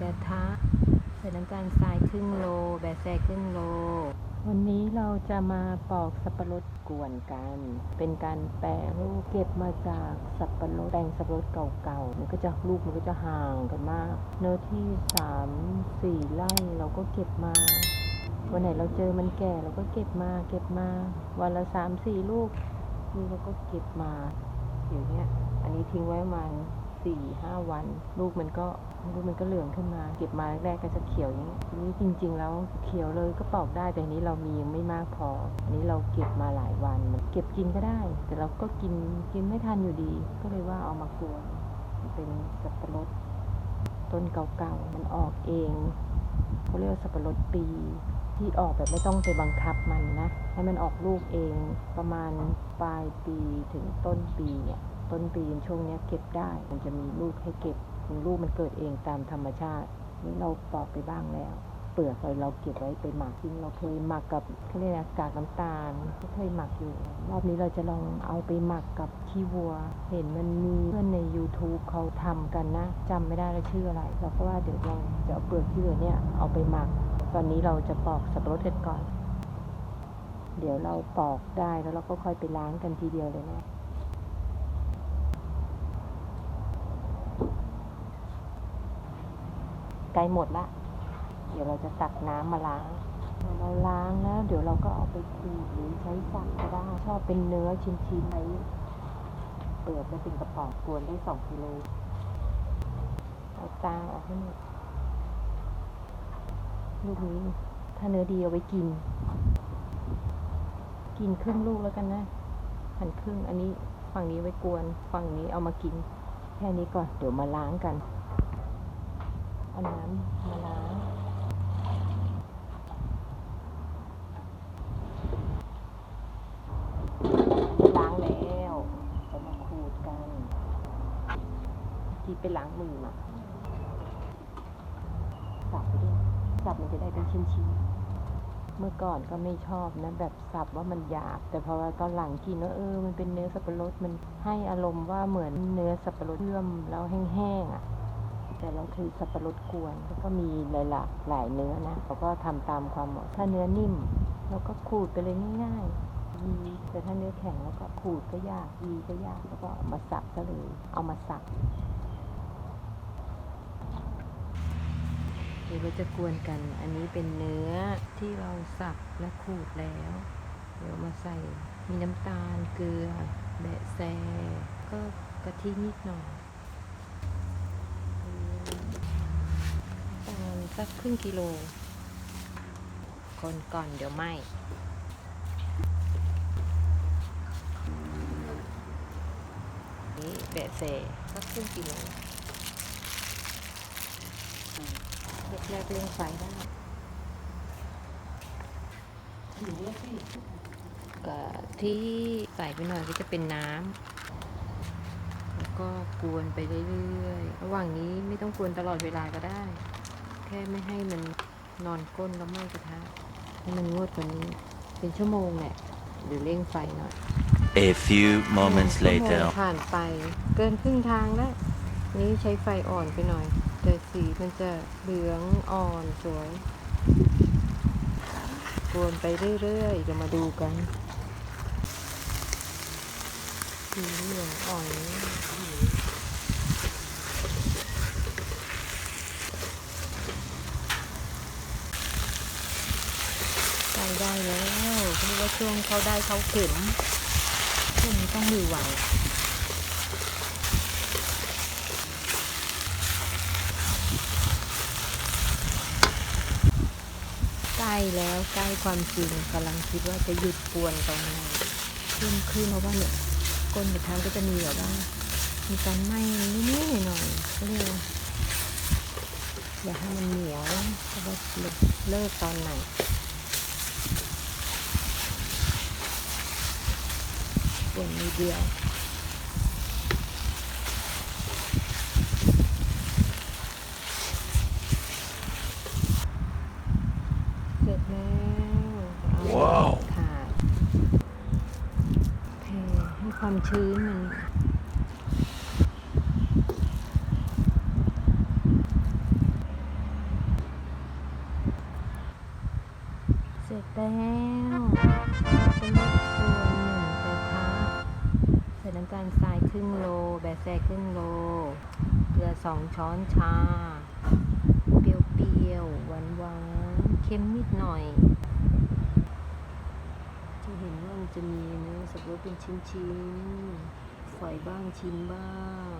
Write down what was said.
กระทะใส่น้ำตาลทรายครึ่งโล แบะแซครึ่งโล วันนี้เราจะมาปอกสับปะรดกวนกัน เป็นการแปรรูปเก็บมาจากสับปะรดแปลงสับปะรดเก่าๆ มันก็จะลูกมันก็จะห่างกันมาก เนื้อที่สามสี่ไร่เราก็เก็บมาวันไหนเราเจอมันแก่เราก็เก็บมาเก็บมา วันละสามสี่ลูกนี่เราก็เก็บมา อย่างเงี้ย อันนี้ทิ้งไว้ประมาณสี่ห้าวัน ลูกมันก็ ลูมันก็เหลืองขึ้นมา เก็บมาแรกๆก็จะเขียวอย่างเงี้ยทีนี้จริง ๆ แล้วเขียวเลยก็ปอกได้แต่อันนี้เรามียังไม่มากพออันนี้เราเก็บมาหลายวันมันเก็บกินก็ได้ แต่เราก็กินกินไม่ทันอยู่ดี ก็เลยว่าเอามากวนเป็นสับปะรดต้นเก่าๆมันออกเองเขาเรียกสับปะรดปีที่ออกแบบไม่ต้องไปบังคับมันนะ ให้มันออกลูกเองประมาณปลายปีถึงต้นปีเนี่ย ต้นปีช่วงนี้เก็บได้ มันจะมีลูกให้เก็บ มันลูกมันเกิดเองตามธรรมชาตินี่เราปอกไปบ้างแล้ว เปลือกเราเราเก็บไว้ไปหมักจริงเราเคยหมักกับเขาเรียกอะกากน้ำตาลก็เคยหมักอยู่ รอบนี้เราจะลองเอาไปหมักกับขี้วัว เห็นมันมีเพื่อนใน YouTube เขาทำกันนะจำไม่ได้แล้วชื่ออะไรเราก็ว่าเดี๋ยวเราจะเอาเปลือกที่เหลือเนี่ยเอาไปหมัก ตอนนี้เราจะปอกสับปะรดกันก่อน เดี๋ยวเราปอกได้แล้วเราก็ค่อยไปล้างกันทีเดียวเลยนะ กลหมดละ เดี๋ยวเราจะตักน้ำมาล้าง เราล้างแล้ว เดี๋ยวเราก็เอาไปขูดหรือใช้สักก็ได้ ชอบเป็นเนื้อชิ้นๆไว้เปลือกจะเป็นกระป๋องกวนได้สองกิโล เอาตาออกให้หมดลูกนี้ ถ้าเนื้อดีเอาไว้กิน กินครึ่งลูกแล้วกันนะหั่นครึ่ง อันนี้ฝั่งนี้ไว้กวน ฝั่งนี้เอามากิน แค่นี้ก่อน เดี๋ยวมาล้างกัน เอาน้ำมาล้างล้างแล้วจะมาขูดกัน ที่ไปล้างมือมาสับไปด้วยสับมันจะได้เป็นชิ้นๆเมื่อก่อนก็ไม่ชอบนะ แบบสับว่ามันหยาบ แต่พอตอนหลังกินว่าเออมันเป็นเนื้อสับปะรดมันให้อารมณ์ว่าเหมือนเนื้อสับปะรดเชื่อมแล้วแห้งๆอะ แต่เราคือสับปะรดกวนแล้วก็มีหลายหลากหลายเนื้อนะเราก็ทำตามความเหมาะถ้าเนื้อนิ่มเราก็ขูดไปเลยง่ายๆวีแต่ถ้าเนื้อแข็งแล้วก็ขูดก็ยากวีก็ยากแล้วก็มาสับซะเลย เอามาสับเดี๋ยวเราจะกวนกัน อันนี้เป็นเนื้อที่เราสับและขูดแล้ว เดี๋ยวมาใส่มีน้ำตาลเกลือแบะแซก็กะทินิดหน่อย ประมาณสักครึ่งกิโล คนก่อนเดี๋ยวไหมนี่แบะแซสักครึ่งกิโลแรกๆเร่งไฟได้ก็ที่ใส่ไปหน่อยก็จะเป็นน้ำแล้วก็กวนไปเรื่อยๆ ระหว่างนี้ไม่ต้องกวนตลอดเวลาก็ได้ แค่ไม่ให้มันนอนก้นแล้วไหม้กระทะให้มันงวดกว่านี้ เป็นชั่วโมงแหละเดี๋ยวเร่งไฟหน่อย A few moments ชั่วโม later. งผ่านไปเกินครึ่งทางแล้ว นี้ใช้ไฟอ่อนไปหน่อย แต่สีมันจะเหลืองอ่อนสวยกวนไปเรื่อยๆจะมาดูกันสีเหลืองอ่อนใกล้ได้ แล้วเรียกว่าช่วงเขาได้เขาเข็มช่วงนี้ต้องมือไหวใกล้แล้วใกล้ความจริงกำลังคิดว่าจะหยุดกวนตรงไหนขึ้นขึ้นเพราะว่าเนี่ยก้นกระทะก็จะมีแบบว่า มีการไหม้นิดๆหน่อยๆก็เรียกอย่าให้มันเหนียวเพราะว่าเลิกตอนไหน กวนนิดเดียวเสร็จแล้วเอาว้าวถาดเทให้ความชื้นมัน ใส่น้ำตาลทรายครึ่งโล แบะแซครึ่งโล เกลือสองช้อนชา เปรี้ยวๆ หวานๆ เค็มนิดหน่อย จะเห็นว่ามันจะมีเนื้อสับปะรดเป็นชิ้นๆ ฝอยบ้างชิ้นบ้าง